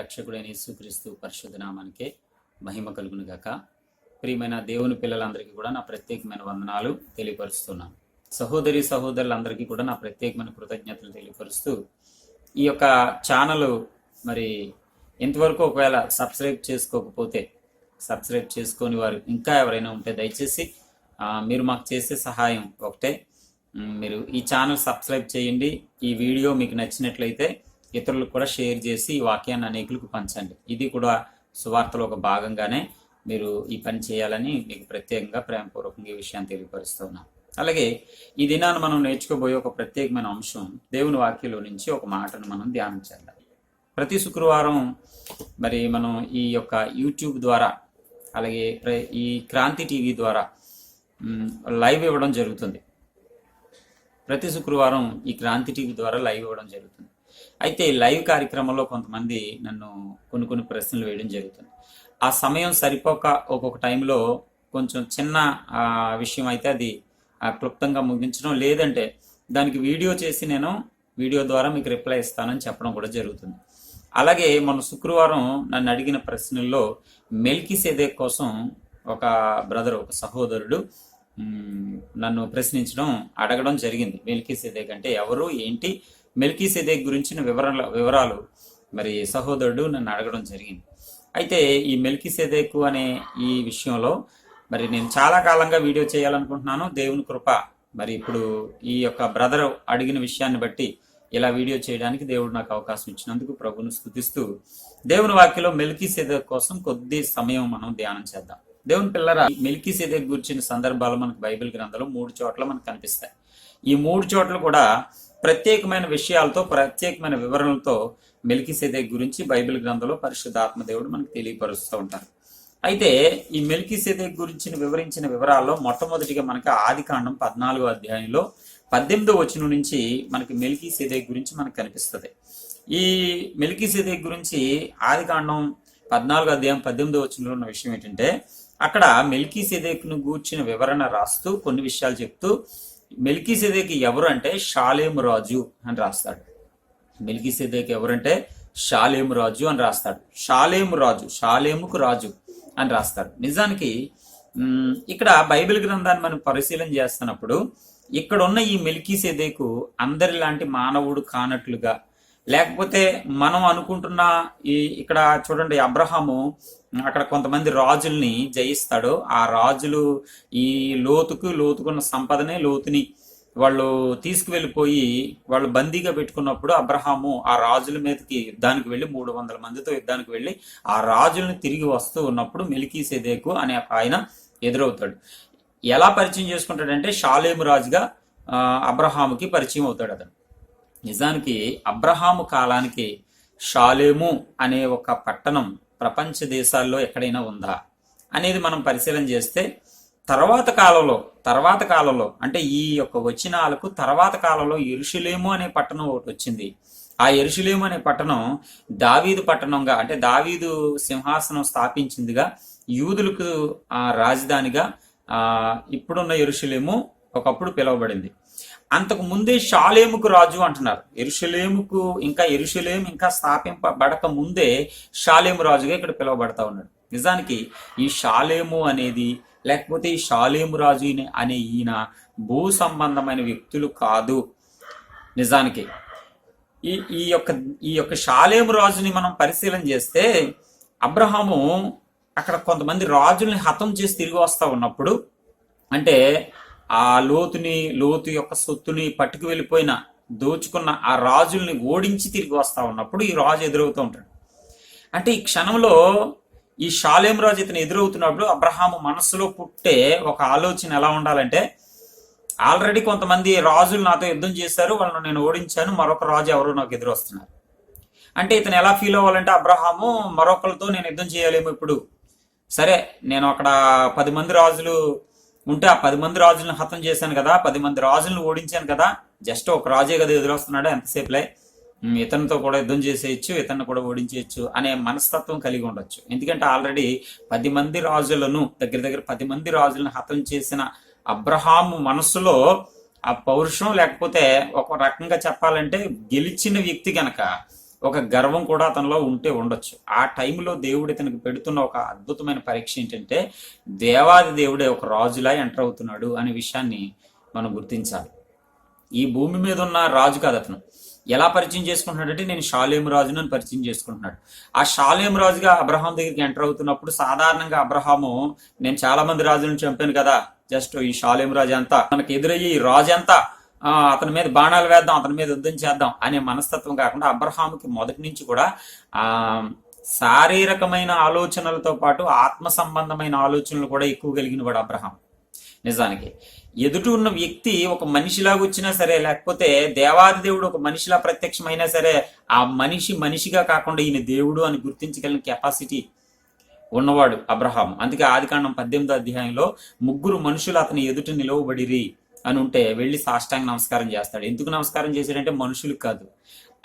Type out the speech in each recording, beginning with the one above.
రక్షకుడైన యేసుక్రీస్తు పరిశుద్ధ నామానికే మహిమ కలుగును గాక. ప్రియమైన దేవుని పిల్లలందరికీ కూడా నా ప్రత్యేకమైన వందనాలు తెలియపరుస్తున్నాను. సహోదరి సహోదరులందరికీ కూడా నా ప్రత్యేకమైన కృతజ్ఞతలు తెలియపరుస్తూ ఈ యొక్క ఛానల్ మరి ఇంతవరకు ఒకవేళ సబ్స్క్రైబ్ చేసుకోకపోతే సబ్స్క్రైబ్ చేసుకొని వారు ఇంకా ఎవరైనా ఉంటే దయచేసి మీరు మాకు చేసే సహాయం ఒకటే. మీరు ఈ ఛానల్ సబ్స్క్రైబ్ చేయండి. ఈ వీడియో మీకు నచ్చినట్లయితే ఇతరులకు కూడా షేర్ చేసి ఈ వాక్యాన్ని అనేకులకు పంచండి. ఇది కూడా సువార్తలో ఒక భాగంగానే మీరు ఈ పని చేయాలని మీకు ప్రత్యేకంగా ప్రేమపూర్వకంగా ఈ విషయాన్ని తెలియపరుస్తున్నాం అలాగే ఈ దినాన్ని మనం నేర్చుకోబోయే ఒక ప్రత్యేకమైన అంశం దేవుని వాక్యంలో నుంచి ఒక మాటను మనం ధ్యానం చేద్దాం. ప్రతి శుక్రవారం మరి మనం ఈ యొక్క యూట్యూబ్ ద్వారా అలాగే ప్ర- ఈ క్రాంతి టీవీ ద్వారా లైవ్ ఇవ్వడం జరుగుతుంది. ప్రతి శుక్రవారం ఈ క్రాంతి టీవీ ద్వారా లైవ్ ఇవ్వడం జరుగుతుంది. అయితే లైవ్ కార్యక్రమంలో కొంతమంది నన్ను కొన్ని కొన్ని ప్రశ్నలు వేయడం జరుగుతుంది. ఆ సమయం సరిపోక ఒక్కొక్క టైంలో కొంచెం చిన్న విషయం అయితే అది క్లుప్తంగా ముగించడం లేదంటే దానికి వీడియో చేసి నేను వీడియో ద్వారా మీకు రిప్లై ఇస్తానని చెప్పడం కూడా జరుగుతుంది. అలాగే మన శుక్రవారం నన్ను అడిగిన ప్రశ్నల్లో మెల్కి సేదే కోసం ఒక బ్రదర్ ఒక సహోదరుడు నన్ను ప్రశ్నించడం అడగడం జరిగింది. మెల్కిసేదే సేదేక్ అంటే ఎవరు ఏంటి మెల్కీ సెదేక్ గురించిన వివరాల వివరాలు మరి సహోదరుడు నన్ను అడగడం జరిగింది. అయితే ఈ మెల్కీ సేదేకు అనే ఈ విషయంలో మరి నేను చాలా కాలంగా వీడియో చేయాలనుకుంటున్నాను. దేవుని కృప మరి ఇప్పుడు ఈ యొక్క బ్రదర్ అడిగిన విషయాన్ని బట్టి ఇలా వీడియో చేయడానికి దేవుడు నాకు అవకాశం ఇచ్చినందుకు ప్రభును స్థుతిస్తూ దేవుని వాక్యలో మెల్కీ సెదేక్ కోసం కొద్ది సమయం మనం ధ్యానం చేద్దాం. దేవుని పిల్లరా మెల్కీ సెదేక్ గురించిన సందర్భాలు మనకు బైబిల్ గ్రంథంలో మూడు చోట్ల మనకు కనిపిస్తాయి. ఈ మూడు చోట్ల కూడా ప్రత్యేకమైన విషయాలతో ప్రత్యేకమైన వివరణలతో మెలికిసేదే గురించి బైబిల్ గ్రంథంలో పరిశుద్ధాత్మ దేవుడు మనకు తెలియపరుస్తూ ఉంటారు. అయితే ఈ మెలికిసేదే సేదేక్ వివరించిన వివరాల్లో మొట్టమొదటిగా మనకి ఆది కాండం పద్నాలుగో అధ్యాయంలో పద్దెనిమిదో వచనం నుంచి మనకి మెలికిసేదే సేదేక్ గురించి మనకు కనిపిస్తుంది. ఈ మెలికిసేదే సేదేక్ గురించి ఆది కాండం పద్నాలుగో అధ్యాయం పద్దెనిమిదో వచనంలో ఉన్న విషయం ఏంటంటే అక్కడ మెల్కీ సెదేక్ను గూర్చిన వివరణ రాస్తూ కొన్ని విషయాలు చెప్తూ మెల్కీ ఎవరు అంటే షాలేం రాజు అని రాస్తాడు. మెల్కీ ఎవరంటే షాలేము రాజు అని రాస్తాడు. షాలేము రాజు షాలేముకు రాజు అని రాస్తాడు. నిజానికి ఇక్కడ బైబిల్ గ్రంథాన్ని మనం పరిశీలన చేస్తున్నప్పుడు ఇక్కడ ఉన్న ఈ మెల్కీసెదేకు అందరిలాంటి మానవుడు కానట్లుగా లేకపోతే మనం అనుకుంటున్న ఈ ఇక్కడ చూడండి అబ్రహాము అక్కడ కొంతమంది రాజుల్ని జయిస్తాడు ఆ రాజులు ఈ లోతుకు లోతుకున్న సంపదనే లోతుని. వాళ్ళు తీసుకువెళ్ళిపోయి వాళ్ళు బందీగా పెట్టుకున్నప్పుడు అబ్రహాము ఆ రాజుల మీదకి యుద్ధానికి వెళ్ళి మూడు వందల మందితో యుద్ధానికి వెళ్ళి ఆ రాజుల్ని తిరిగి వస్తూ ఉన్నప్పుడు మెలికీసేదేకు అనే ఒక ఆయన ఎదురవుతాడు. ఎలా పరిచయం చేసుకుంటాడంటే షాలేము రాజుగా అబ్రహాముకి పరిచయం అవుతాడు అతను. నిజానికి అబ్రహాము కాలానికి షాలేము అనే ఒక పట్టణం ప్రపంచ దేశాల్లో ఎక్కడైనా ఉందా? అనేది మనం పరిశీలన చేస్తే తర్వాత కాలంలో తర్వాత కాలంలో అంటే ఈ యొక్క వచనాలకు తర్వాత కాలంలో ఎరుషులేము అనే పట్టణం ఒకటి వచ్చింది. ఆ ఎరుషులేము అనే పట్టణం దావీదు పట్టణంగా అంటే దావీదు సింహాసనం స్థాపించిందిగా యూదులకు ఆ రాజధానిగా ఇప్పుడున్న ఎరుషులేము ఒకప్పుడు పిలువబడింది. అంతకు ముందే షాలేముకు రాజు అంటున్నారు. ఎరుషలేముకు ఇంకా ఎరుషలేం ఇంకా స్థాపింపబడక ముందే షాలేము రాజుగా ఇక్కడ పిలువబడతా ఉన్నాడు. నిజానికి ఈ షాలేము అనేది లేకపోతే ఈ షాలేము రాజు అనే- ఈయన భూ సంబంధమైన వ్యక్తులు కాదు. నిజానికి ఈ ఈ యొక్క ఈ యొక్క షాలేము రాజుని మనం పరిశీలన చేస్తే అబ్రహాము అక్కడ కొంతమంది రాజుల్ని హతం చేసి తిరిగి వస్తూ ఉన్నప్పుడు అంటే ఆ లోతుని లోతు యొక్క సొత్తుని పట్టుకు వెళ్ళిపోయిన దోచుకున్న ఆ రాజుల్ని ఓడించి తిరిగి వస్తా ఉన్నప్పుడు ఈ రాజు ఎదురవుతూ ఉంటాడు. అంటే ఈ క్షణంలో ఈ షాలేం రాజు ఇతను ఎదురవుతున్నప్పుడు అబ్రహాము మనస్సులో పుట్టే ఒక ఆలోచన ఎలా ఉండాలంటే ఆల్రెడీ కొంతమంది రాజులు నాతో యుద్ధం చేశారు వాళ్ళని నేను ఓడించాను మరొక రాజు ఎవరు నాకు ఎదురొస్తున్నారు. అంటే ఇతను ఎలా ఫీల్ అవ్వాలంటే అబ్రహాము మరొకరితో నేను యుద్ధం చేయలేము ఇప్పుడు. సరే నేను అక్కడ పది మంది రాజులు ఉంటే ఆ పది మంది రాజులను హతం చేశాను కదా పది మంది రాజులను ఓడించాను కదా జస్ట్ ఒక రాజే కదా ఎదురొస్తున్నాడు ఎంతసేపులే. ఇతనితో కూడా యుద్ధం చేసేయచ్చు ఇతన్ని కూడా ఓడించేయచ్చు అనే మనస్తత్వం కలిగి ఉండొచ్చు. ఎందుకంటే ఆల్రెడీ పది మంది రాజులను దగ్గర దగ్గర పది మంది రాజులను హతం చేసిన అబ్రహాము మనస్సులో ఆ పౌరుషం లేకపోతే ఒక రకంగా చెప్పాలంటే గెలిచిన వ్యక్తి గనక ఒక గర్వం కూడా అతనిలో ఉంటే ఉండొచ్చు. ఆ టైంలో దేవుడు ఇతనికి పెడుతున్న ఒక అద్భుతమైన పరీక్ష ఏంటంటే దేవాది దేవుడే ఒక రాజులా ఎంటర్ అవుతున్నాడు అనే విషయాన్ని మనం గుర్తించాలి. ఈ భూమి మీద ఉన్న రాజు కాదు అతను. ఎలా పరిచయం చేసుకుంటున్నాడంటే నేను షాలేం రాజును అని పరిచయం చేసుకుంటున్నాడు. ఆ షాలేం రాజుగా అబ్రహాం దగ్గరికి ఎంటర్ అవుతున్నప్పుడు సాధారణంగా అబ్రహాము నేను చాలా మంది రాజులను చంపాను కదా జస్ట్ ఈ షాలేం రాజు అంతా. మనకి ఎదురయ్యే ఈ రాజు అంతా అతని మీద బాణాలు వేద్దాం అతని మీద యుద్ధం చేద్దాం అనే మనస్తత్వం కాకుండా అబ్రహాముకి మొదటి నుంచి కూడా ఆ శారీరకమైన ఆలోచనలతో పాటు ఆత్మ సంబంధమైన ఆలోచనలు కూడా ఎక్కువ కలిగిన వాడు అబ్రహాం నిజానికి ఎదుటి ఉన్న వ్యక్తి ఒక మనిషిలాగా వచ్చినా సరే లేకపోతే దేవాది దేవుడు ఒక మనిషిలా ప్రత్యక్షమైనా సరే ఆ మనిషి మనిషిగా కాకుండా ఈయన దేవుడు అని గుర్తించగలిగిన కెపాసిటీ ఉన్నవాడు అబ్రహాం అందుకే ఆదికాండం పద్దెనిమిదో అధ్యాయంలో ముగ్గురు మనుషులు అతని ఎదుట నిలవబడిరి. అని ఉంటే వెళ్ళి సాష్టాంగ నమస్కారం చేస్తాడు. ఎందుకు నమస్కారం చేశాడంటే మనుషులు కాదు.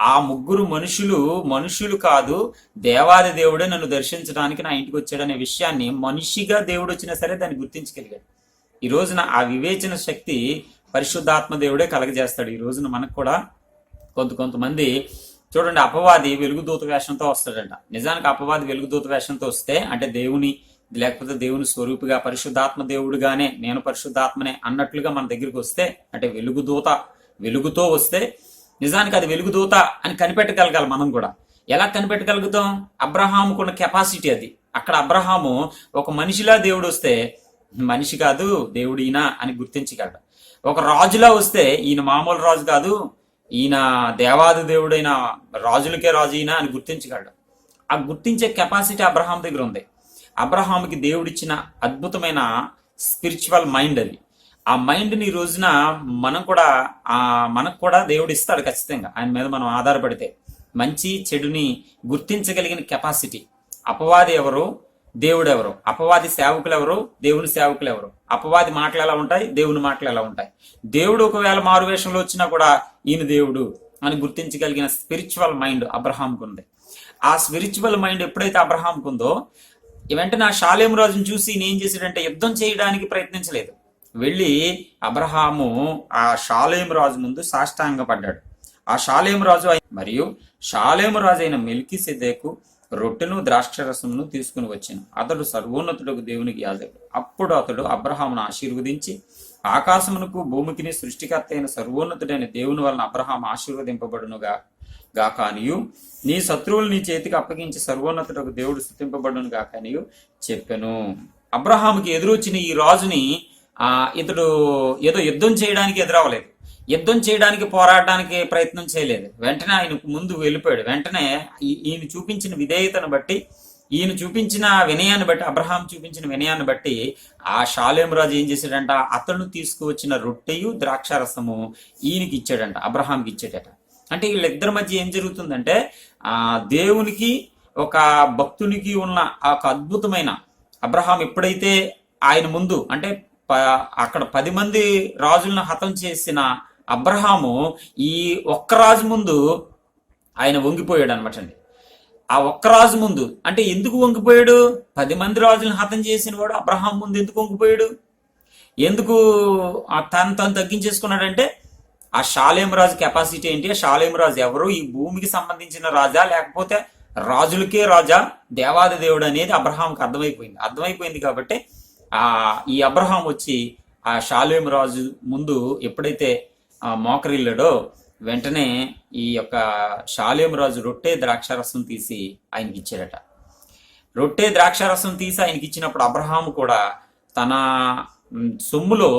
ఆ ముగ్గురు మనుషులు మనుషులు కాదు దేవాది దేవుడే నన్ను దర్శించడానికి నా ఇంటికి వచ్చాడనే విషయాన్ని మనిషిగా దేవుడు వచ్చినా సరే దాన్ని గుర్తించగలిగాడు. ఈ రోజున ఆ వివేచన శక్తి పరిశుద్ధాత్మ దేవుడే కలగజేస్తాడు. ఈ రోజున మనకు కూడా కొంత కొంతమంది చూడండి అపవాది వెలుగుదూత వేషంతో వస్తాడంట. నిజానికి అపవాది వెలుగుదూత వేషంతో వస్తే అంటే దేవుని లేకపోతే దేవుని స్వరూపిగా పరిశుద్ధాత్మ దేవుడుగానే నేను పరిశుద్ధాత్మనే అన్నట్లుగా మన దగ్గరికి వస్తే అంటే వెలుగు దూత వెలుగుతో వస్తే నిజానికి అది వెలుగు దూత అని కనిపెట్టగలగాలి మనం కూడా. ఎలా కనిపెట్టగలుగుతాం? అబ్రహాముకున్న కెపాసిటీ అది. అక్కడ అబ్రహాము ఒక మనిషిలా దేవుడు వస్తే మనిషి కాదు దేవుడినా అని గుర్తించగలడు. ఒక రాజులా వస్తే ఈయన మామూలు రాజు కాదు ఈయన దేవాది దేవుడైన రాజులకే రాజు ఈయన అని గుర్తించగలడు. ఆ గుర్తించే కెపాసిటీ అబ్రహాం దగ్గర ఉంది. అబ్రహాంకి దేవుడిచ్చిన అద్భుతమైన స్పిరిచువల్ మైండ్ అది. ఆ మైండ్ని ఈ రోజున మనం కూడా ఆ మనకు కూడా దేవుడు ఇస్తాడు ఖచ్చితంగా. ఆయన మీద మనం ఆధారపడితే మంచి చెడుని గుర్తించగలిగిన కెపాసిటీ. అపవాది ఎవరు? దేవుడు ఎవరు? అపవాది సేవకులు ఎవరు? దేవుని సేవకులు ఎవరు? అపవాది మాటలు ఎలా ఉంటాయి? దేవుని మాటలు ఎలా ఉంటాయి? దేవుడు ఒకవేళ మారు వేషంలో వచ్చినా కూడా ఈయన దేవుడు అని గుర్తించగలిగిన స్పిరిచువల్ మైండ్ అబ్రహాంకు ఉంది ఆ స్పిరిచువల్ మైండ్ ఎప్పుడైతే అబ్రహాంకు ఉందో వెంటనే ఆ షాలేం రాజును చూసి నేను చేశాడంటే యుద్ధం చేయడానికి ప్రయత్నించలేదు. వెళ్ళి అబ్రహాము ఆ షాలేం రాజు ముందు సాష్టాంగపడ్డాడు. ఆ షాలేం రాజు మరియు షాలేం రాజు అయిన మెల్కి రొట్టెను ద్రాక్షరసమును తీసుకుని వచ్చాను అతడు సర్వోన్నతుడకు దేవునికి యాజకుడు అప్పుడు అతడు అబ్రహామును ఆశీర్వదించి ఆకాశమునకు భూమికిని సృష్టికర్త అయిన సర్వోన్నతుడైన దేవుని వలన అబ్రహాం ఆశీర్వదింపబడునుగా. గాకానియు నీ శత్రువులు నీ చేతికి అప్పగించి సర్వోన్నతుడు దేవుడు స్థుతింపబడును గాకానియు చెప్పెను. అబ్రహాముకి ఎదురొచ్చిన ఈ రాజుని ఆ ఇతడు ఏదో యుద్ధం చేయడానికి ఎదురవ్వలేదు. యుద్ధం చేయడానికి పోరాడడానికి ప్రయత్నం చేయలేదు. వెంటనే ఆయన ముందు వెళ్ళిపోయాడు. వెంటనే ఈయన చూపించిన విధేయతను బట్టి ఈయన చూపించిన వినయాన్ని బట్టి అబ్రహాం చూపించిన వినయాన్ని బట్టి ఆ షాలేం రాజు ఏం చేశాడంట? అతను తీసుకువచ్చిన రొట్టెయు ద్రాక్షారసము ఈయనకి ఇచ్చాడంట. అబ్రహాంకి ఇచ్చాడట. అంటే వీళ్ళిద్దరి మధ్య ఏం జరుగుతుందంటే ఆ దేవునికి ఒక భక్తునికి ఉన్న ఒక అద్భుతమైన అబ్రహాం ఎప్పుడైతే ఆయన ముందు అంటే ప- అక్కడ పది మంది రాజులను హతం చేసిన అబ్రహాము ఈ ఒక్క రాజు ముందు ఆయన వంగిపోయాడు అనమాట అండి. ఆ ఒక్క రాజు ముందు అంటే ఎందుకు వంగిపోయాడు? పది మంది రాజులను హతం చేసిన వాడు అబ్రహాం ముందు ఎందుకు వంగిపోయాడు? ఎందుకు తను తను తగ్గించేసుకున్నాడంటే ఆ షాలేం రాజు కెపాసిటీ ఏంటి? ఆ షాలేం రాజు ఎవరు? ఈ భూమికి సంబంధించిన రాజా? లేకపోతే రాజులకే రాజా? దేవాది దేవుడు అనేది అబ్రహాంకి అర్థమైపోయింది. అర్థమైపోయింది కాబట్టి ఆ ఈ అబ్రహాం వచ్చి ఆ షాలేం రాజు ముందు ఎప్పుడైతే మోకరిల్లాడో వెంటనే ఈ యొక్క షాలేం రాజు రొట్టె ద్రాక్షారసం తీసి ఆయనకి ఇచ్చాడట రొట్టె ద్రాక్షారసం తీసి ఆయనకి ఇచ్చినప్పుడు అబ్రహాం కూడా తన సొమ్ములో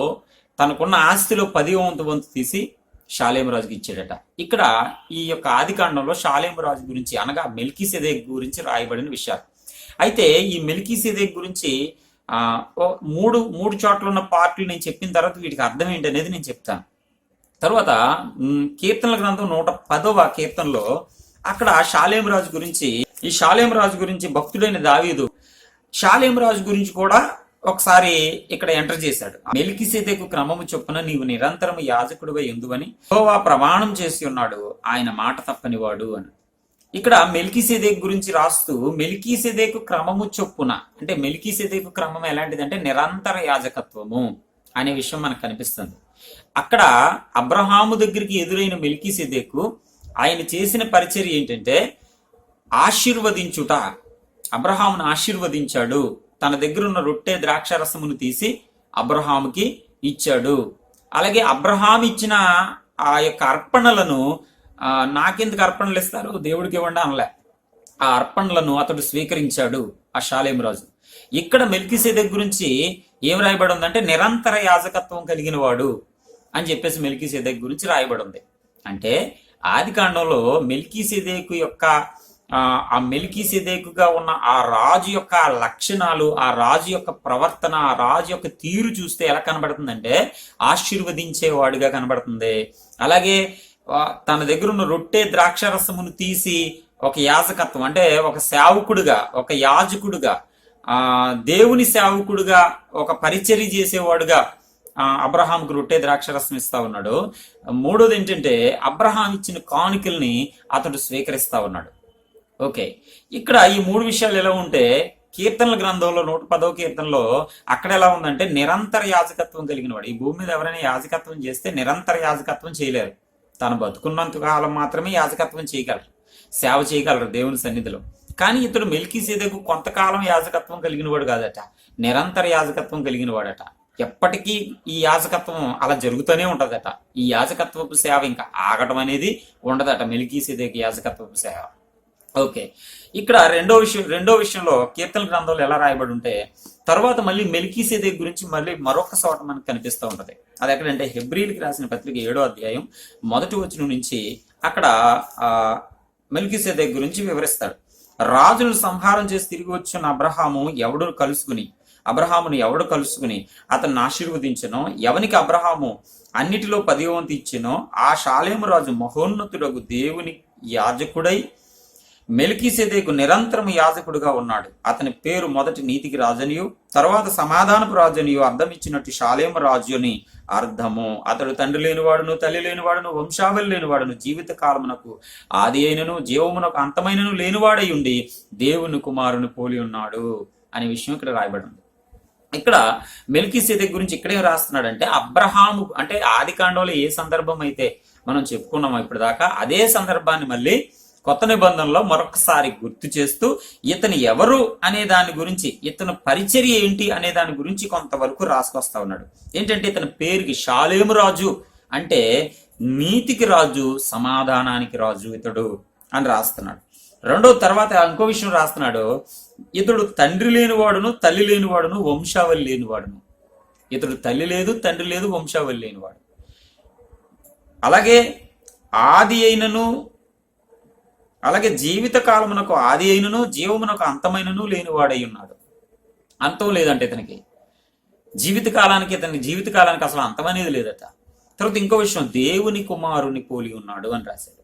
తనకున్న ఆస్తిలో పది వంతు వంతు తీసి షాలేమరాజుకి ఇచ్చాడట. ఇక్కడ ఈ యొక్క ఆదికాండంలో షాలేమరాజు గురించి అనగా మెల్కీ గురించి రాయబడిన విషయాలు. అయితే ఈ మెల్కీ గురించి మూడు మూడు చోట్ల ఉన్న పార్ట్లు నేను చెప్పిన తర్వాత వీటికి అర్థం ఏంటనేది నేను చెప్తాను. తర్వాత కీర్తనల గ్రంథం నూట పదవ కీర్తనలో అక్కడ షాలేం రాజు గురించి ఈ షాలేం రాజు గురించి భక్తుడైన దావీదు షాలేం రాజు గురించి కూడా ఒకసారి ఇక్కడ ఎంటర్ చేశాడు. మెలికిసేదకు క్రమము చొప్పున నీవు నిరంతరం యాజకుడిగా ఎందువని యహోవా ప్రమాణం చేసి ఉన్నాడు. ఆయన మాట తప్పనివాడు అని. ఇక్కడ మెలికిసేదేక్ గురించి రాస్తూ మెలికిసేదేకు క్రమము చొప్పున అంటే మెలికిసేదేకు క్రమం ఎలాంటిదంటే నిరంతర యాజకత్వము అనే విషయం మనకు కనిపిస్తుంది. అక్కడ అబ్రహాము దగ్గరికి ఎదురైన మెలికిసేదేకు ఆయన చేసిన పరిచర్య ఏంటంటే ఆశీర్వదించుట. అబ్రహామును ఆశీర్వదించాడు. తన దగ్గర ఉన్న రొట్టె ద్రాక్షరసమును తీసి అబ్రహాముకి ఇచ్చాడు. అలాగే అబ్రహాం ఇచ్చిన ఆ యొక్క అర్పణలను నాకెందుకు అర్పణలు ఇస్తారు? దేవుడికి ఇవ్వండి అనలే. ఆ అర్పణలను అతడు స్వీకరించాడు ఆ షాలేం రాజు. ఇక్కడ మెల్కిసేదక్ గురించి ఏం రాయబడి ఉందంటే నిరంతర యాజకత్వం కలిగిన వాడు అని చెప్పేసి మెల్కిసేదక్ గురించి రాయబడి ఉంది. అంటే ఆది కాండంలో మెల్కిసేదేకు యొక్క ఆ, ఆ ఉన్న ఆ రాజు యొక్క లక్షణాలు ఆ రాజు యొక్క ప్రవర్తన ఆ రాజు యొక్క తీరు చూస్తే ఎలా కనబడుతుందంటే ఆశీర్వదించేవాడుగా కనబడుతుంది. అలాగే తన దగ్గర ఉన్న రొట్టె ద్రాక్షరసమును తీసి ఒక యాజకత్వం అంటే ఒక సేవకుడుగా ఒక యాజకుడుగా ఆ దేవుని సేవకుడుగా ఒక పరిచర్య చేసేవాడుగా అబ్రహాంకు రొట్టె ద్రాక్షరసం ఇస్తా ఉన్నాడు. మూడోది ఏంటంటే అబ్రహాం ఇచ్చిన కానుకల్ని అతడు స్వీకరిస్తా ఉన్నాడు. ఓకే. ఇక్కడ ఈ మూడు విషయాలు ఎలా ఉంటే కీర్తనల గ్రంథంలో నూట పదవ కీర్తనలో అక్కడ ఎలా ఉందంటే నిరంతర యాజకత్వం కలిగిన వాడు. ఈ భూమి మీద ఎవరైనా యాజకత్వం చేస్తే నిరంతర యాజకత్వం చేయలేరు. తను బతుకున్నంత కాలం మాత్రమే యాజకత్వం చేయగలరు. సేవ చేయగలరు దేవుని సన్నిధిలో. కానీ ఇతడు మెల్కీసేదకు కొంతకాలం యాజకత్వం కలిగిన వాడు కాదట. నిరంతర యాజకత్వం కలిగిన వాడట. ఎప్పటికీ ఈ యాజకత్వం అలా జరుగుతూనే ఉంటుందట. ఈ యాజకత్వపు సేవ ఇంకా ఆగటం అనేది ఉండదట. మెలికీసేదకు యాజకత్వపు సేవ. ఓకే. ఇక్కడ రెండో విషయం రెండో విషయంలో కీర్తన గ్రంథంలో ఎలా రాయబడి ఉంటే తర్వాత మళ్ళీ మెల్కీసేదే గురించి మళ్ళీ మరొక చోట మనకు కనిపిస్తూ ఉంటది. అది ఎక్కడంటే హెబ్రిల్కి రాసిన పత్రిక ఏడో అధ్యాయం మొదటి వచ్చిన నుంచి అక్కడ ఆ మెల్కీసేదే గురించి వివరిస్తాడు. రాజును సంహారం చేసి తిరిగి వచ్చిన అబ్రహాము ఎవడు కలుసుకుని అబ్రహామును ఎవడు కలుసుకుని అతన్ని ఆశీర్వదించనో ఎవనికి అబ్రహాము అన్నిటిలో పదివంతి ఇచ్చినో ఆ షాలేము రాజు మహోన్నతుడకు దేవుని యాజకుడై మెలికీసెదేకు నిరంతరం యాజకుడుగా ఉన్నాడు. అతని పేరు మొదటి నీతికి రాజనియు తర్వాత సమాధానపు రాజనియు అర్థం ఇచ్చినట్టు షాలేమ రాజుని అర్థము. అతడు తండ్రి లేనివాడును తల్లి లేనివాడును వంశావళి లేనివాడును జీవిత కాలమునకు ఆది అయినను జీవమునకు అంతమైనను లేనివాడై ఉండి దేవుని కుమారుని పోలి ఉన్నాడు అనే విషయం ఇక్కడ రాయబడి ఉంది ఇక్కడ మెల్కీసెదెక్ గురించి ఇక్కడే రాస్తున్నాడంటే అబ్రహాము అంటే ఆది కాండంలో ఏ సందర్భం అయితే మనం చెప్పుకున్నామో ఇప్పటిదాకా అదే సందర్భాన్ని మళ్ళీ కొత్త నిబంధనలో మరొకసారి గుర్తు చేస్తూ ఇతను ఎవరు అనే దాని గురించి ఇతను పరిచర్య ఏంటి అనే దాని గురించి కొంతవరకు రాసుకొస్తా ఉన్నాడు. ఏంటంటే ఇతని పేరుకి షాలేము రాజు అంటే నీతికి రాజు సమాధానానికి రాజు ఇతడు అని రాస్తున్నాడు. రెండో తర్వాత ఇంకో విషయం రాస్తున్నాడు ఇతడు తండ్రి లేనివాడును తల్లి లేనివాడును వంశావళి లేనివాడును. ఇతడు తల్లి లేదు తండ్రి లేదు వంశావళి లేనివాడు. అలాగే ఆది అయినను అలాగే జీవిత కాలమునకు ఆది అయినను జీవమునకు అంతమైనను లేనివాడై ఉన్నాడు. అంతం లేదంటే ఇతనికి. జీవిత కాలానికి ఇతని జీవిత కాలానికి అసలు అంతం అనేది లేదట. తర్వాత ఇంకో విషయం దేవుని కుమారుని పోలి ఉన్నాడు అని రాశాడు.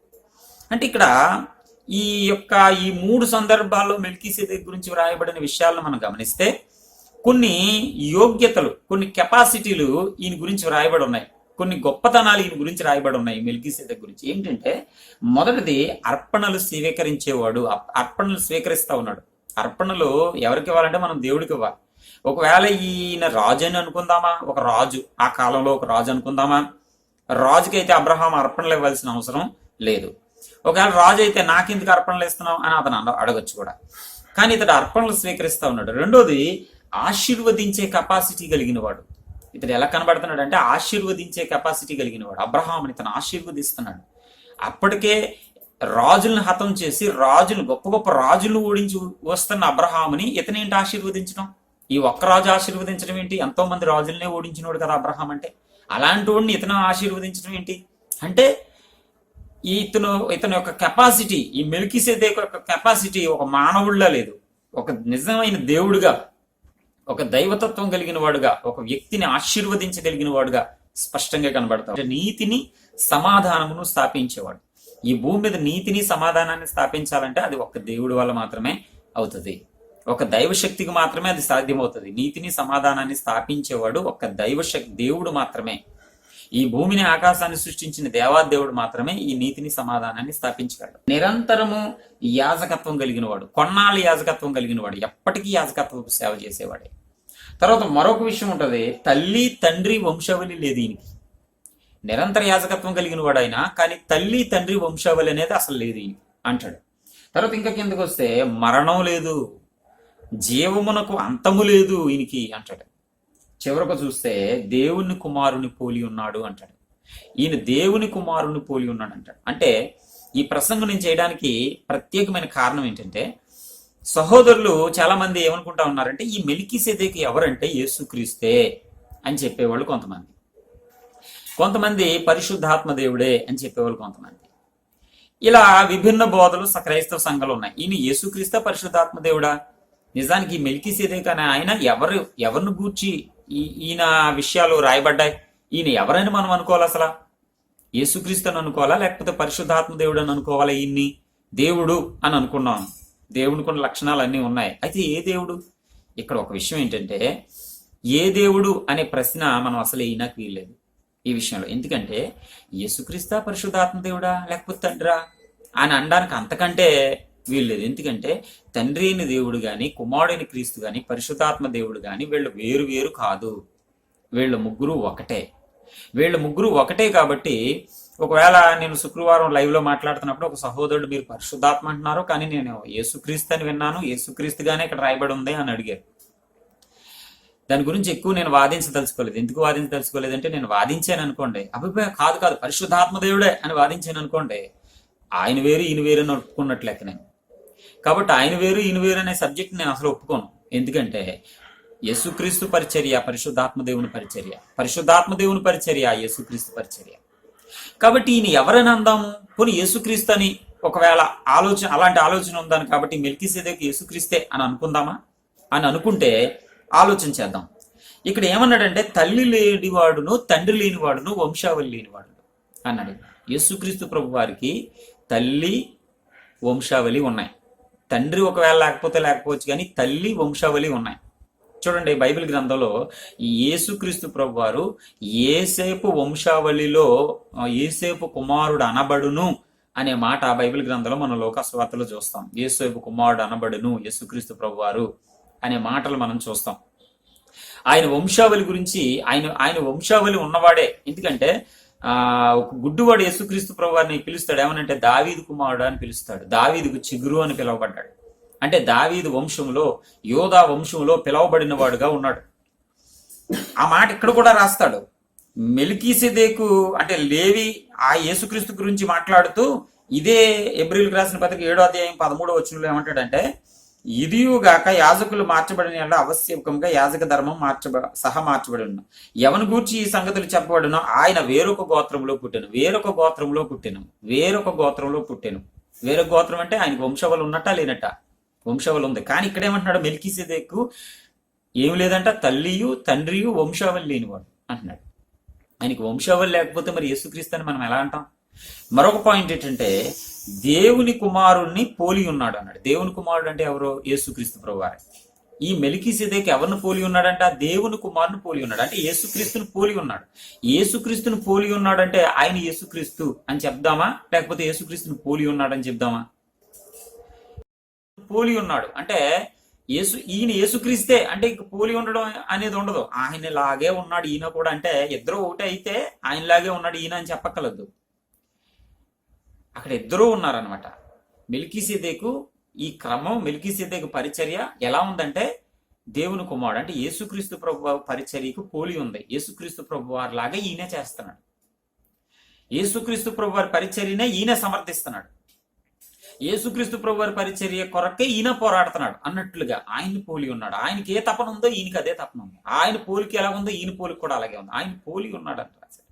అంటే ఇక్కడ ఈ యొక్క ఈ మూడు సందర్భాల్లో మెల్కీసెదెక్ గురించి వ్రాయబడిన విషయాలను మనం గమనిస్తే కొన్ని యోగ్యతలు కొన్ని కెపాసిటీలు ఈయన గురించి వ్రాయబడి ఉన్నాయి. కొన్ని గొప్పతనాలు ఈయన గురించి రాయబడి ఉన్నాయి మెల్కీసెదెక్ గురించి. ఏంటంటే మొదటిది అర్పణలు స్వీకరించేవాడు అర్పణలు స్వీకరిస్తా ఉన్నాడు. అర్పణలు ఎవరికి ఇవ్వాలంటే మనం దేవుడికి ఇవ్వాలి. ఒకవేళ ఈయన రాజు అని అనుకుందామా? ఒక రాజు. ఆ కాలంలో ఒక రాజు అనుకుందామా? రాజుకైతే అబ్రహాం అర్పణలు ఇవ్వాల్సిన అవసరం లేదు. ఒకవేళ రాజు అయితే నాకెందుకు అర్పణలు ఇస్తున్నావు అని అతను అన- కూడా. కానీ ఇతడు అర్పణలు స్వీకరిస్తా ఉన్నాడు. రెండోది ఆశీర్వదించే కెపాసిటీ కలిగిన వాడు. ఇతడు ఎలా కనబడుతున్నాడు అంటే ఆశీర్వదించే కెపాసిటీ కలిగిన వాడు అబ్రహాం ఇతను ఆశీర్వదిస్తున్నాడు. అప్పటికే రాజులను హతం చేసి రాజులు గొప్ప గొప్ప రాజులను ఓడించి వస్తున్న అబ్రహాముని ఇతనేంటి ఆశీర్వదించడం? ఈ ఒక్క రాజు ఆశీర్వదించడం ఏంటి? ఎంతో మంది రాజులనే ఓడించినోడు కదా అబ్రహాం అంటే. అలాంటి వాడిని ఇతను ఆశీర్వదించడం ఏంటి? అంటే ఈ ఇతను ఇతని యొక్క కెపాసిటీ ఈ మెలికిసేదే యొక్క కెపాసిటీ ఒక మానవుడిలా లేదు. ఒక నిజమైన దేవుడిగా ఒక దైవతత్వం కలిగిన వాడుగా ఒక వ్యక్తిని ఆశీర్వదించగలిగిన వాడుగా స్పష్టంగా కనబడతాడు నీతిని సమాధానమును స్థాపించేవాడు. ఈ భూమి మీద నీతిని సమాధానాన్ని స్థాపించాలంటే అది ఒక దేవుడి వల్ల మాత్రమే అవుతుంది. ఒక దైవశక్తికి మాత్రమే అది సాధ్యమవుతుంది. నీతిని సమాధానాన్ని స్థాపించేవాడు ఒక దైవశక్తి దేవుడు మాత్రమే. ఈ భూమిని ఆకాశాన్ని సృష్టించిన దేవాదేవుడు మాత్రమే ఈ నీతిని సమాధానాన్ని స్థాపించగలడు. నిరంతరము యాజకత్వం కలిగిన వాడు కొన్నాళ్ళు యాజకత్వం కలిగిన వాడు ఎప్పటికీ యాజకత్వం సేవ చేసేవాడే. తర్వాత మరొక విషయం ఉంటది తల్లి తండ్రి వంశావళి లేదు ఈయనకి. నిరంతర యాజకత్వం కలిగిన వాడు అయినా కానీ తల్లి తండ్రి వంశావళి అనేది అసలు లేదు అంటాడు. తర్వాత ఇంకా కిందకు వస్తే మరణం లేదు జీవమునకు అంతము లేదు ఈయనకి అంటాడు. చివరకు చూస్తే దేవుని కుమారుని పోలి ఉన్నాడు అంటాడు. ఈయన దేవుని కుమారుని పోలి ఉన్నాడు అంటాడు. అంటే ఈ ప్రసంగం నేను చేయడానికి ప్రత్యేకమైన కారణం ఏంటంటే సహోదరులు చాలా మంది ఏమనుకుంటా ఉన్నారంటే ఈ మెలికిసేదేకి ఎవరంటే యేసుక్రీస్తే అని చెప్పేవాళ్ళు కొంతమంది. కొంతమంది పరిశుద్ధాత్మ దేవుడే అని చెప్పేవాళ్ళు కొంతమంది. ఇలా విభిన్న బోధలు క్రైస్తవ సంఘాలు ఉన్నాయి. ఈయన యేసుక్రీస్త పరిశుద్ధాత్మ దేవుడా? నిజానికి ఈ మెలికి సెదేక్ ఆయన ఎవరు ఎవరిని గూర్చి ఈయన విషయాలు రాయబడ్డాయి. ఈయన ఎవరైనా మనం అనుకోవాలి అసలు? యేసుక్రీస్తు అని అనుకోవాలా? లేకపోతే పరిశుద్ధాత్మ దేవుడు అని అనుకోవాలా ఈయన్ని? దేవుడు అని అనుకున్నాం. దేవుని కొన్ని లక్షణాలు అన్నీ ఉన్నాయి. అయితే ఏ దేవుడు? ఇక్కడ ఒక విషయం ఏంటంటే ఏ దేవుడు అనే ప్రశ్న మనం అసలు ఈయనకు వీల్లేదు ఈ విషయంలో. ఎందుకంటే యేసుక్రీస్తా పరిశుద్ధాత్మ దేవుడా? లేకపోతే తండ్రా? అని అనడానికి అంతకంటే వీల్లేదు ఎందుకంటే తండ్రి అయిన దేవుడు గాని కుమారుడైన క్రీస్తు గాని పరిశుద్ధాత్మ దేవుడు గాని వీళ్ళు వేరు వేరు కాదు. వీళ్ళ ముగ్గురు ఒకటే. వీళ్ళ ముగ్గురు ఒకటే కాబట్టి ఒకవేళ నేను శుక్రవారం లైవ్లో మాట్లాడుతున్నప్పుడు ఒక సహోదరుడు మీరు పరిశుద్ధాత్మ అంటున్నారు కానీ నేను యేసుక్రీస్తు అని విన్నాను. యేసుక్రీస్తుగానే ఇక్కడ రాయబడి ఉంది అని అడిగారు. దాని గురించి ఎక్కువ నేను వాదించదలుచుకోలేదు. ఎందుకు వాదించదలుచుకోలేదు అంటే నేను వాదించాను అనుకోండి. అభిప్రాయం కాదు కాదు పరిశుద్ధాత్మ దేవుడే అని వాదించాను అనుకోండి. ఆయన వేరు ఈయన వేరు అని ఒప్పుకున్నట్లు నేను కాబట్టి ఆయన వేరు ఈయన వేరు అనే సబ్జెక్ట్ నేను అసలు ఒప్పుకోను. ఎందుకంటే యేసుక్రీస్తు పరిచర్య పరిశుద్ధాత్మ దేవుని పరిచర్య పరిశుద్ధాత్మ దేవుని పరిచర్య యేసుక్రీస్తు పరిచర్య. కాబట్టి ఈయన ఎవరైనా అందాము? పోనీ యేసుక్రీస్తు అని ఒకవేళ ఆలోచన అలాంటి ఆలోచన ఉందని కాబట్టి మెల్కిసేదేకి యేసుక్రీస్తే అని అనుకుందామా? అని అనుకుంటే ఆలోచన చేద్దాం. ఇక్కడ ఏమన్నాడంటే తల్లి లేనివాడును తండ్రి లేనివాడును వంశావళి లేనివాడును అన్నాడు. యేసుక్రీస్తు ప్రభు వారికి తల్లి వంశావళి ఉన్నాయి. తండ్రి ఒకవేళ లేకపోతే లేకపోవచ్చు కానీ తల్లి వంశావళి ఉన్నాయి. చూడండి బైబిల్ గ్రంథంలో యేసుక్రీస్తు ప్రభు వారు ఏసేపు వంశావళిలో ఏసేపు కుమారుడు అనబడును అనే మాట బైబిల్ గ్రంథంలో మనం లోకస్వార్తలో చూస్తాం. ఏసేపు కుమారుడు అనబడును యేసుక్రీస్తు ప్రభు వారు అనే మాటలు మనం చూస్తాం. ఆయన వంశావళి గురించి ఆయన ఆయన వంశావళి ఉన్నవాడే. ఎందుకంటే ఆ ఒక గుడ్డువాడు యేసుక్రీస్తు ప్రభు వారిని పిలుస్తాడు. ఏమనంటే దావీదు కుమారుడు అని పిలుస్తాడు. దావీదుకు చిగురు అని పిలువబడ్డాడు. అంటే దావీదు వంశంలో యోధా వంశంలో పిలువబడిన వాడుగా ఉన్నాడు. ఆ మాట ఇక్కడ కూడా రాస్తాడు. మెలికీసెదేకు అంటే లేవి ఆ యేసుక్రీస్తు గురించి మాట్లాడుతూ ఇదే ఎబ్రిల్కి రాసిన పత్రిక ఏడో అధ్యాయం పదమూడో వచ్చినలో ఏమంటాడంటే ఇదియుగాక యాజకులు మార్చబడిన అవశ్యకంగా యాజక ధర్మం మార్చబ సహా మార్చబడి ఎవని గూర్చి ఈ సంగతులు చెప్పబడినో ఆయన వేరొక గోత్రంలో పుట్టెను. వేరొక గోత్రంలో పుట్టెను. వేరొక గోత్రంలో పుట్టెను. వేరొక గోత్రం అంటే ఆయనకు వంశవలు ఉన్నట్టా లేనట్ట? వంశవలు ఉంది. కానీ ఇక్కడ ఏమంటున్నాడు మెలికిసేదేకు ఏం లేదంట? తల్లియు తండ్రియు వంశావళి లేనివాడు అంటున్నాడు. ఆయనకి వంశావళి లేకపోతే మరి యేసుక్రీస్తు అని మనం ఎలా అంటాం? మరొక పాయింట్ ఏంటంటే దేవుని కుమారుణ్ణి పోలి ఉన్నాడు అన్నాడు. దేవుని కుమారుడు అంటే ఎవరో? యేసుక్రీస్తు ప్రభువారే. ఈ మెలికిసేదేకి ఎవరిని పోలి ఉన్నాడంటే? ఆ దేవుని కుమారుని పోలి ఉన్నాడు. అంటే యేసుక్రీస్తుని పోలి ఉన్నాడు. యేసుక్రీస్తుని పోలి ఉన్నాడంటే ఆయన యేసుక్రీస్తు అని చెప్దామా? లేకపోతే యేసుక్రీస్తుని పోలి ఉన్నాడని చెప్దామా? పోలి ఉన్నాడు. అంటే యేసు ఈయన యేసుక్రీస్తే అంటే ఇంక పోలి ఉండడం అనేది ఉండదు. ఆయన లాగే ఉన్నాడు. ఈయన కూడా అంటే ఇద్దరు ఒకటే అయితే ఆయనలాగే ఉన్నాడు. ఈయన అని చెప్పక్కలదు అక్కడ ఇద్దరూ ఉన్నారనమాట మిల్కీసేదేకు ఈ క్రమం మిల్కీసేదేకు పరిచర్య ఎలా ఉందంటే దేవుని కుమారుడు అంటే యేసుక్రీస్తు ప్రభు పరిచర్యకు పోలి ఉంది. యేసుక్రీస్తు ప్రభు వారి లాగా ఈయన చేస్తున్నాడు. యేసుక్రీస్తు ప్రభు వారి పరిచర్యనే ఈయన సమర్థిస్తున్నాడు. యేసుక్రీస్తు ప్రభు వారి పరిచర్య కొరకే ఈయన పోరాడుతున్నాడు. అన్నట్లుగా ఆయన పోలి ఉన్నాడు. ఆయనకి ఏ తపన ఉందో ఈయనకి అదే తపన ఉంది. ఆయన పోలికి ఎలా ఉందో ఈయన పోలికి కూడా అలాగే ఉంది. ఆయన పోలి ఉన్నాడు అంటారు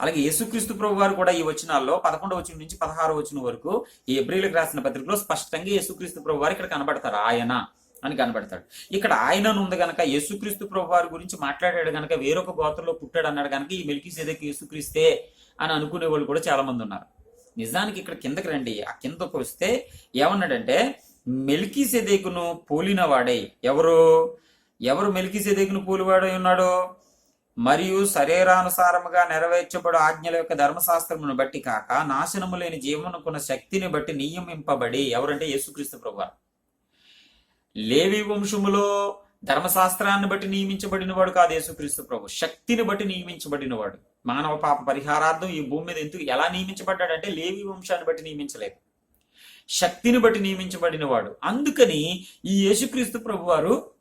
అలాగే యేసుక్రీస్తు ప్రభు గారు కూడా ఈ వచనాల్లో పదకొండవ వచనం నుంచి పదహారవ వచనం వరకు ఈ ఎబ్రిలకు రాసిన పత్రికలో స్పష్టంగా యేసుక్రీస్తు ప్రభు వారు ఇక్కడ కనబడతారు. ఆయన అని కనబడతాడు. ఇక్కడ ఆయన ఉంది గనక యేసుక్రీస్తు ప్రభు వారి గురించి మాట్లాడాడు గనక వేరొక గోత్రంలో పుట్టాడు అన్నాడు గనక ఈ మెలికి సేదకి యేసుక్రీస్తే అని అనుకునే వాళ్ళు కూడా చాలా మంది ఉన్నారు. నిజానికి ఇక్కడ కిందకి రండి. ఆ కిందకు వస్తే ఏమన్నాడంటే మెలికి సెదేకును పోలినవాడై. ఎవరు? ఎవరు మెలికి సెదేకును పోలివాడై ఉన్నాడో? మరియు శరీరానుసారముగా నెరవేర్చబడు ఆజ్ఞల యొక్క ధర్మశాస్త్రమును బట్టి కాక నాశనము లేని జీవనకున్న శక్తిని బట్టి నియమింపబడి ఎవరంటే యేసుక్రీస్తు ప్రభు లేవి వంశములో ధర్మశాస్త్రాన్ని బట్టి నియమించబడిన వాడు కాదు యేసుక్రీస్తు ప్రభు. శక్తిని బట్టి నియమించబడిన వాడు మానవ పాప పరిహారార్థం ఈ భూమి మీద ఎందుకు ఎలా నియమించబడ్డాడంటే లేవి వంశాన్ని బట్టి నియమించలేదు. శక్తిని బట్టి నియమించబడిన వాడు అందుకని ఈ యేసుక్రీస్తు ప్రభు వారు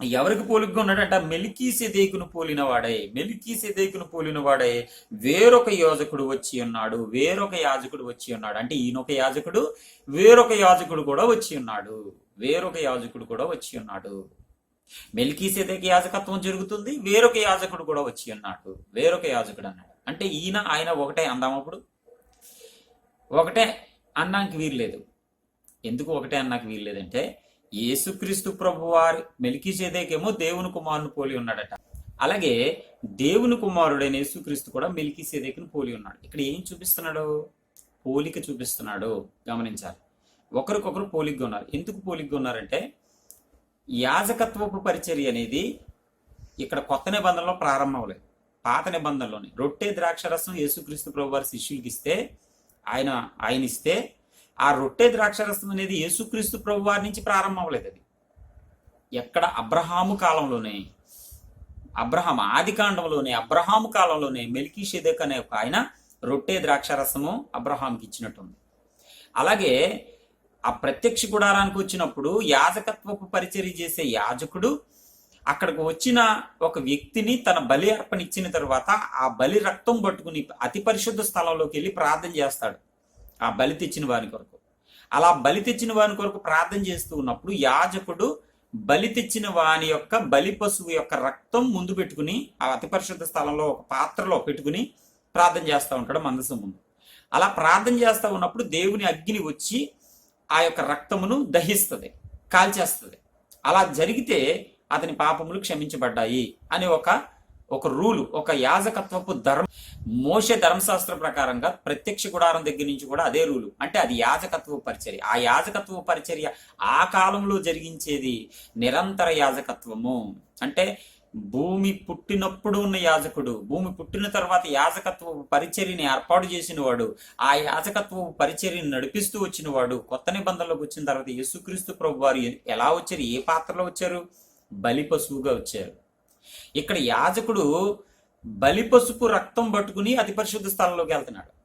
ఎవరికి పోలికగా ఉన్నాడంట మెలికీ సెదేకును పోలిన వాడే. మెలికీ సెదేకును పోలిన వాడే వేరొక యాజకుడు వచ్చి ఉన్నాడు. వేరొక యాజకుడు వచ్చి ఉన్నాడు. అంటే ఈయనొక యాజకుడు వేరొక యాజకుడు కూడా వచ్చి ఉన్నాడు. వేరొక యాజకుడు కూడా వచ్చి ఉన్నాడు. మెల్కీ సెదేకి యాజకత్వం జరుగుతుంది వేరొక యాజకుడు కూడా వచ్చి ఉన్నాడు. వేరొక యాజకుడు అన్నాడు. అంటే ఈయన ఆయన ఒకటే అందామప్పుడు ఒకటే అన్నానికి వీల్లేదు. ఎందుకు ఒకటే అన్నాకి వీల్లేదంటే యేసుక్రీస్తు ప్రభు వారి మెలికి దేవుని కుమారుని పోలి ఉన్నాడట. అలాగే దేవుని కుమారుడైన యేసుక్రీస్తు కూడా మెలికి పోలి ఉన్నాడు. ఇక్కడ ఏం చూపిస్తున్నాడు? పోలిక చూపిస్తున్నాడు. గమనించాలి. ఒకరికొకరు పోలిగ్గా ఉన్నారు. ఎందుకు పోలిగ్గా ఉన్నారంటే యాజకత్వపు పరిచర్య అనేది ఇక్కడ కొత్త నిబంధనలో ప్రారంభమవలేదు. పాత నిబంధనలోనే. రొట్టె ద్రాక్షరసం యేసుక్రీస్తు ప్రభు వారి శిష్యులకి ఇస్తే ఆయన ఆయన ఇస్తే ఆ రొట్టె ద్రాక్షరసం అనేది యేసుక్రీస్తు ప్రభు వారి నుంచి ప్రారంభం అవ్వలేదు అది. ఎక్కడ అబ్రహాము కాలంలోనే అబ్రహాం ఆది కాండంలోనే అబ్రహాము కాలంలోనే మెల్కీ షెదక్ అనే ఒక ఆయన రొట్టె ద్రాక్షరసము అబ్రహాంకి ఇచ్చినట్టుంది అలాగే ఆ ప్రత్యక్ష గుడారానికి వచ్చినప్పుడు యాజకత్వపు పరిచర్య చేసే యాజకుడు అక్కడికి వచ్చిన ఒక వ్యక్తిని తన బలి అర్పణ ఇచ్చిన తర్వాత ఆ బలి రక్తం పట్టుకుని అతి పరిశుద్ధ స్థలంలోకి వెళ్ళి ప్రార్థన చేస్తాడు. ఆ బలి తెచ్చిన వారి కొరకు. అలా బలి తెచ్చిన వాని కొరకు ప్రార్థన చేస్తూ ఉన్నప్పుడు యాజకుడు బలి తెచ్చిన వాని యొక్క బలి పశువు యొక్క రక్తం ముందు పెట్టుకుని ఆ అతి పరిశుద్ధ స్థలంలో ఒక పాత్రలో పెట్టుకుని ప్రార్థన చేస్తూ ఉంటాడు మందసం ముందు. అలా ప్రార్థన చేస్తూ ఉన్నప్పుడు దేవుని అగ్ని వచ్చి ఆ యొక్క రక్తమును దహిస్తుంది కాల్చేస్తుంది. అలా జరిగితే అతని పాపములు క్షమించబడ్డాయి అని ఒక ఒక రూలు ఒక యాజకత్వపు ధర్మ మోసే ధర్మశాస్త్ర ప్రకారంగా ప్రత్యక్ష గుడారం దగ్గర నుంచి కూడా అదే రూలు. అంటే అది యాజకత్వ పరిచర్య. ఆ యాజకత్వ పరిచర్య ఆ కాలంలో జరిగించేది నిరంతర యాజకత్వము. అంటే భూమి పుట్టినప్పుడు ఉన్న యాజకుడు భూమి పుట్టిన తర్వాత యాజకత్వ పరిచర్యని ఏర్పాటు చేసిన వాడు ఆ యాజకత్వ పరిచర్యని నడిపిస్తూ వచ్చిన వాడు కొత్త నిబంధనలోకి వచ్చిన తర్వాత యేసుక్రీస్తు ప్రభు వారు ఎలా వచ్చారు? ఏ పాత్రలో వచ్చారు? బలి పశువుగా వచ్చారు. ఇక్కడ యాజకుడు బలి పసుపు రక్తం పట్టుకుని అతి పరిశుద్ధ స్థలంలోకి వెళ్తున్నాడు.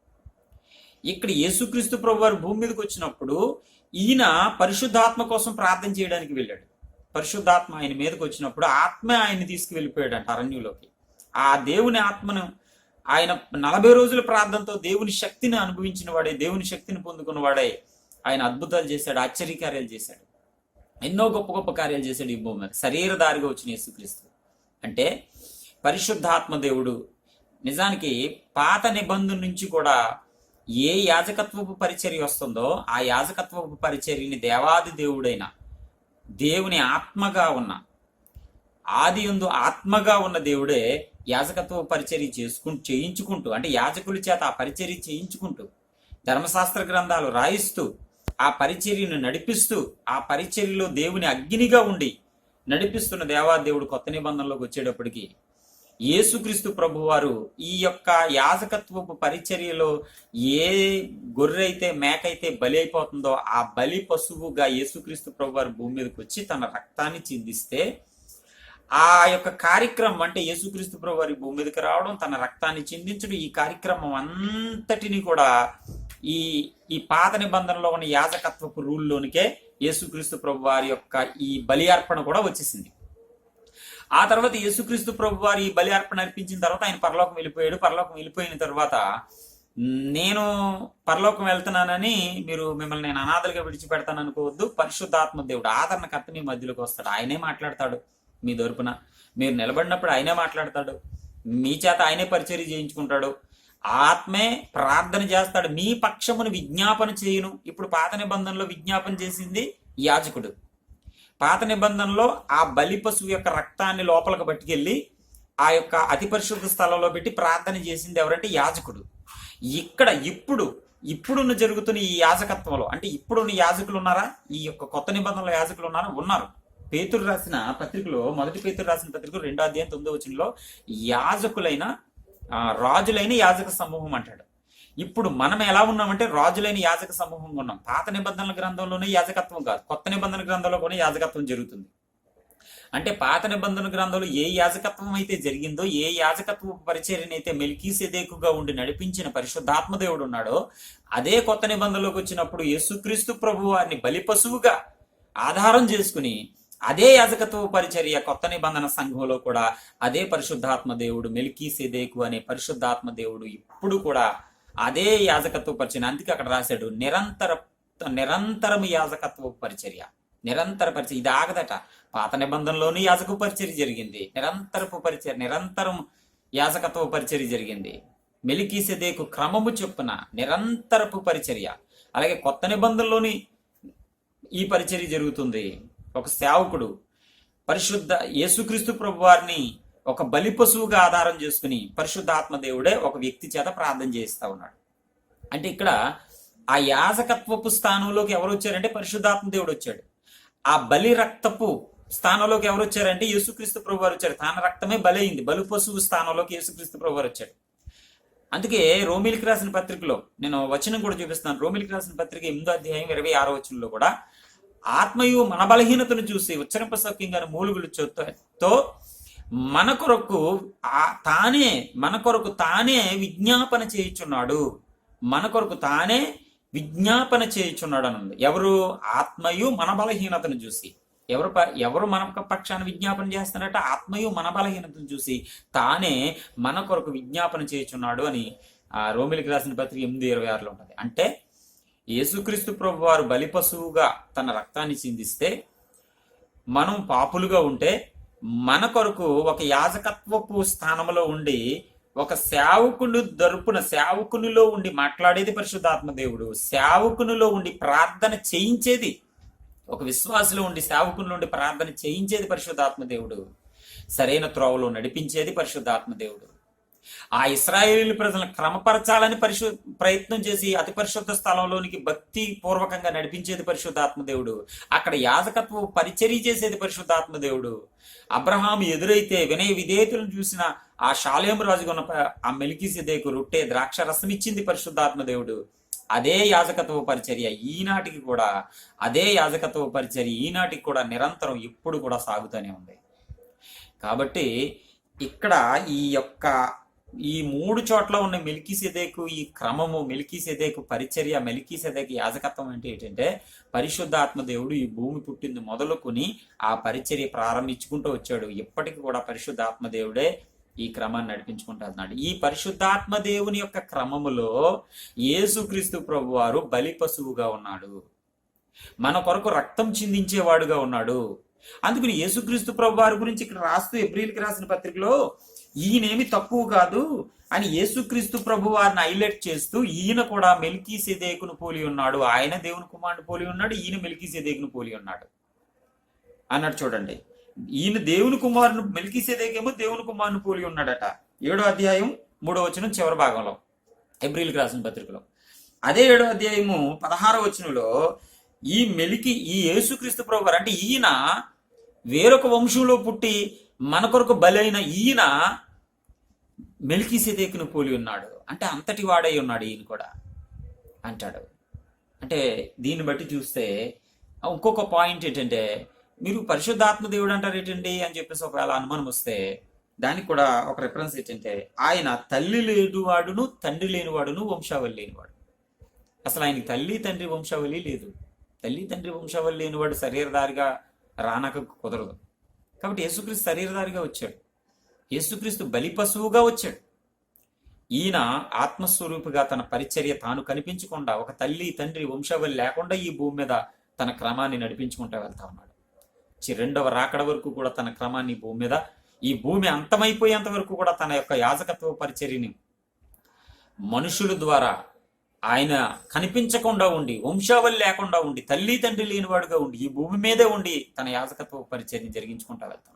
ఇక్కడ యేసుక్రీస్తు ప్రభు వారు భూమి మీదకి వచ్చినప్పుడు ఈయన పరిశుద్ధాత్మ కోసం ప్రార్థన చేయడానికి వెళ్ళాడు. పరిశుద్ధాత్మ ఆయన మీదకి వచ్చినప్పుడు ఆత్మ ఆయన తీసుకువెళ్ళిపోయాడంట అంట అరణ్యులోకి. ఆ దేవుని ఆత్మను ఆయన నలభై రోజుల ప్రార్థనతో దేవుని శక్తిని అనుభవించిన వాడే దేవుని శక్తిని పొందుకున్న వాడే ఆయన అద్భుతాలు చేశాడు ఆశ్చర్యకార్యాలు చేశాడు. ఎన్నో గొప్ప గొప్ప కార్యాలు చేశాడు ఈ భూమి మీద. శరీరధారిగా వచ్చిన యేసుక్రీస్తు. అంటే పరిశుద్ధాత్మ దేవుడు. నిజానికి పాత నిబంధన నుంచి కూడా ఏ యాజకత్వపు పరిచర్య వస్తుందో ఆ యాజకత్వపు పరిచర్యని దేవాది దేవుడైన దేవుని ఆత్మగా ఉన్న ఆది ఎందు ఆత్మగా ఉన్న దేవుడే యాజకత్వ పరిచర్య చేసుకుంటూ చేయించుకుంటూ అంటే యాజకుల చేత ఆ పరిచర్య చేయించుకుంటూ ధర్మశాస్త్ర గ్రంథాలు రాయిస్తూ ఆ పరిచర్యను నడిపిస్తూ ఆ పరిచర్యలో దేవుని అగ్నిగా ఉండి నడిపిస్తున్న దేవాదేవుడు కొత్త నిబంధనలోకి వచ్చేటప్పటికి యేసుక్రీస్తు ప్రభువారు ఈ యొక్క యాజకత్వపు పరిచర్యలో ఏ గొర్రె అయితే మేక అయితే బలి అయిపోతుందో ఆ బలి పశువుగా యేసుక్రీస్తు ప్రభువారు భూమి మీదకి వచ్చి తన రక్తాన్ని చిందిస్తే ఆ యొక్క కార్యక్రమం అంటే యేసుక్రీస్తు ప్రభు వారి భూమి మీదకి రావడం తన రక్తాన్ని చిందించడం ఈ కార్యక్రమం అంతటిని కూడా ఈ ఈ పాత నిబంధనలో ఉన్న యాజకత్వపు రూల్లోనికే యేసుక్రీస్తు ప్రభు వారి యొక్క ఈ బలి అర్పణ కూడా వచ్చేసింది. ఆ తర్వాత యేసుక్రీస్తు ప్రభు వారి ఈ బలి అర్పణ అర్పించిన తర్వాత ఆయన పరలోకం వెళ్ళిపోయాడు. పరలోకం వెళ్ళిపోయిన తర్వాత నేను పరలోకం వెళ్తున్నానని మీరు మిమ్మల్ని నేను అనాథలుగా విడిచిపెడతాను అనుకోవద్దు. పరిశుద్ధాత్మ దేవుడు ఆదరణకర్త మీ మధ్యలోకి వస్తాడు. ఆయనే మాట్లాడతాడు మీ తరపున. మీరు నిలబడినప్పుడు ఆయనే మాట్లాడతాడు. మీ చేత ఆయనే పరిచర్య చేయించుకుంటాడు. ఆత్మే ప్రార్థన చేస్తాడు. మీ పక్షమును విజ్ఞాపన చేయును. ఇప్పుడు పాత నిబంధనలో విజ్ఞాపన చేసింది యాజకుడు. పాత నిబంధనలో ఆ బలి పశువు యొక్క రక్తాన్ని లోపలికి పట్టుకెళ్ళి ఆ యొక్క అతి పరిశుద్ధ స్థలంలో పెట్టి ప్రార్థన చేసింది ఎవరంటే యాజకుడు. ఇక్కడ ఇప్పుడు ఇప్పుడున్న జరుగుతున్న ఈ యాజకత్వంలో అంటే ఇప్పుడున్న యాజకులు ఉన్నారా? ఈ యొక్క కొత్త నిబంధనల యాజకులు ఉన్నారా? ఉన్నారు. పేతురు రాసిన పత్రికలో మొదటి పేతురు రాసిన పత్రికలో రెండో అధ్యాయం తొమ్మిదో వచనంలో యాజకులైన రాజులైన యాజక సమూహం అంటాడు. ఇప్పుడు మనం ఎలా ఉన్నామంటే రాజులైన యాజక సమూహంగా ఉన్నాం. పాత నిబంధనల గ్రంథంలోనే యాజకత్వం కాదు. కొత్త నిబంధన గ్రంథంలో కూడా యాజకత్వం జరుగుతుంది. అంటే పాత నిబంధన గ్రంథంలో ఏ యాజకత్వం అయితే జరిగిందో ఏ యాజకత్వ పరిచర్యనైతే మెల్కీసెదేకుగా ఉండి నడిపించిన పరిశుద్ధాత్మదేవుడు ఉన్నాడో అదే కొత్త నిబంధనలోకి వచ్చినప్పుడు యేసుక్రీస్తు ప్రభు వారిని బలిపశువుగా ఆధారం చేసుకుని అదే యాజకత్వ పరిచర్య కొత్త నిబంధన సంఘంలో కూడా అదే పరిశుద్ధాత్మ దేవుడు మెల్కీసెదేకు అనే పరిశుద్ధాత్మ దేవుడు ఇప్పుడు కూడా అదే యాజకత్వ పరిచర్య. అందుకే అక్కడ రాశాడు నిరంతర నిరంతరం యాజకత్వ పరిచర్య. నిరంతర పరిచయం ఇది ఆగదట. పాత నిబంధనలోని యాజక పరిచర్య జరిగింది. నిరంతరపు పరిచర్య నిరంతరం యాజకత్వ పరిచర్య జరిగింది. మెలికీసెదేకు క్రమము చొప్పున నిరంతరపు పరిచర్య. అలాగే కొత్త నిబంధనలోని ఈ పరిచర్య జరుగుతుంది. ఒక సేవకుడు పరిశుద్ధ యేసుక్రీస్తు ప్రభు వారిని ఒక బలి పశువుగా ఆధారం చేసుకుని పరిశుద్ధాత్మ దేవుడే ఒక వ్యక్తి చేత ప్రార్థన చేస్తూ ఉన్నాడు. అంటే ఇక్కడ ఆ యాజకత్వపు స్థానంలోకి ఎవరు వచ్చారంటే పరిశుద్ధాత్మ దేవుడు వచ్చాడు. ఆ బలి రక్తపు స్థానంలోకి ఎవరు వచ్చారంటే యేసుక్రీస్తు ప్రభు వారు వచ్చారు. తన రక్తమే బలైంది బలు పశువు స్థానంలోకి యేసుక్రీస్తు ప్రభు వారు వచ్చాడు అందుకే రోమిలికి రాసిన పత్రికలో నేను వచనం కూడా చూపిస్తున్నాను. రోమిలికి రాసిన పత్రిక ఎనిమిదో అధ్యాయం ఇరవై ఆరో వచనంలో కూడా ఆత్మయు మన బలహీనతను చూసి ఉచ్చరింప సౌఖ్యంగా మూలుగులు తో మన కొరకు తానే మన కొరకు తానే విజ్ఞాపన చేయుచున్నాడు. మన కొరకు తానే విజ్ఞాపన చేయుచున్నాడు అని ఉంది ఎవరు? ఆత్మయు మన బలహీనతను చూసి. ఎవరు ప- ఎవరు మన పక్షాన్ని విజ్ఞాపన చేస్తున్నారట? ఆత్మయు మన బలహీనతను చూసి తానే మన కొరకు విజ్ఞాపన చేయుచున్నాడు అని ఆ రోమిలికి రాసిన పత్రిక ఎనిమిది ఇరవై ఆరులో ఉంటుంది. అంటే యేసుక్రీస్తు ప్రభు వారు బలి పశువుగా తన రక్తాన్ని చిందిస్తే మనం పాపులుగా ఉంటే మన కొరకు ఒక యాజకత్వపు స్థానంలో ఉండి ఒక సేవకుని దరుపున సేవకునిలో ఉండి మాట్లాడేది పరిశుద్ధాత్మ దేవుడు. సేవకునిలో ఉండి ప్రార్థన చేయించేది ఒక విశ్వాసలో ఉండి సేవకునిలో ఉండి ప్రార్థన చేయించేది పరిశుద్ధాత్మ దేవుడు. సరైన త్రోవలో నడిపించేది పరిశుద్ధాత్మ దేవుడు. ఆ ఇస్రాయేలీ ప్రజలను క్రమపరచాలని పరిశు ప్రయత్నం చేసి అతి పరిశుద్ధ స్థలంలోనికి భక్తి పూర్వకంగా నడిపించేది పరిశుద్ధాత్మ దేవుడు. అక్కడ యాజకత్వ పరిచర్య చేసేది పరిశుద్ధాత్మ దేవుడు. అబ్రహాం ఎదురైతే వినయ విధేయతలను చూసిన ఆ షాలేము రాజుగున్న ఆ మెలికిసెదేకు రొట్టె ద్రాక్ష రసం ఇచ్చింది పరిశుద్ధాత్మ దేవుడు. అదే యాజకత్వ పరిచర్య ఈనాటికి కూడా అదే యాజకత్వ పరిచర్య ఈనాటికి కూడా నిరంతరం ఇప్పుడు కూడా సాగుతూనే ఉంది. కాబట్టి ఇక్కడ ఈ యొక్క ఈ మూడు చోట్ల ఉన్న మెలికి సెదేకు ఈ క్రమము మెలికి సెదేకు పరిచర్య మెలికి సెదేకు యాజకత్వం అంటే ఏంటంటే పరిశుద్ధాత్మ దేవుడు ఈ భూమి పుట్టింది మొదలుకొని ఆ పరిచర్య ప్రారంభించుకుంటూ వచ్చాడు. ఇప్పటికి కూడా పరిశుద్ధాత్మ దేవుడే ఈ క్రమాన్ని నడిపించుకుంటా ఉన్నాడు ఈ పరిశుద్ధాత్మ దేవుని యొక్క క్రమములో యేసుక్రీస్తు ప్రభు వారు బలి పశువుగా ఉన్నాడు. మన కొరకు రక్తం చిందించేవాడుగా ఉన్నాడు. అందుకని యేసుక్రీస్తు ప్రభు వారి గురించి ఇక్కడ రాస్తూ ఎబ్రిల్కి రాసిన పత్రికలో ఈయనేమి తక్కువ కాదు అని యేసుక్రీస్తు ప్రభు వారిని హైలైట్ చేస్తూ ఈయన కూడా మెల్కీ సెదేకును పోలి ఉన్నాడు. ఆయన దేవుని కుమారుని పోలి ఉన్నాడు ఈయన మెల్కీ సెదేకును పోలి ఉన్నాడు. అన్నట్టు చూడండి. ఈయన దేవుని కుమారుని మెల్కీ సెదేకేమో దేవుని కుమారుని పోలి ఉన్నాడట. ఏడో అధ్యాయం మూడో వచనం చివరి భాగంలో ఎబ్రిల్కి రాసిన పత్రికలో. అదే ఏడో అధ్యాయము పదహారో వచనంలో ఈ మెలికి ఈ యేసుక్రీస్తు ప్రభు వారు అంటే ఈయన వేరొక వంశంలో పుట్టి మన కొరకు బలైన ఈయన మెలికిసెదేకును పోలి ఉన్నాడు. అంటే అంతటి వాడై ఉన్నాడు ఈయన కూడా. అంటాడు. అంటే దీన్ని బట్టి చూస్తే ఇంకొక పాయింట్ ఏంటంటే మీరు పరిశుద్ధాత్మ దేవుడు అంటారు ఏంటండి అని చెప్పేసి ఒకవేళ అనుమానం వస్తే దానికి కూడా ఒక రిఫరెన్స్ ఏంటంటే ఆయన తల్లి లేనివాడును తండ్రి లేనివాడును వంశావళి లేనివాడు. అసలు ఆయనకి తల్లి తండ్రి వంశావళి లేదు. తల్లి తండ్రి వంశావళి లేనివాడు శరీరదారిగా రానక కుదరదు. కాబట్టి యేసుక్రీస్తు శరీరధారిగా వచ్చాడు. యేసుక్రీస్తు బలి పశువుగా వచ్చాడు. ఈయన ఆత్మస్వరూపిగా తన పరిచర్య తాను కనిపించకుండా ఒక తల్లి తండ్రి వంశావళి లేకుండా ఈ భూమి మీద తన క్రమాన్ని నడిపించుకుంటూ వెళ్తా ఉన్నాడు. చి- రెండవ రాకడ వరకు కూడా తన క్రమాన్ని భూమి మీద ఈ భూమి అంతమైపోయేంత వరకు కూడా తన యొక్క యాజకత్వ పరిచర్యని మనుషుల ద్వారా ఆయన కనిపించకుండా ఉండి వంశావళి లేకుండా ఉండి తల్లి తండ్రి లేనివాడుగా ఉండి ఈ భూమి మీదే ఉండి తన యాజకత్వ పరిచయం జరిగించుకుంటా వెళ్తాం.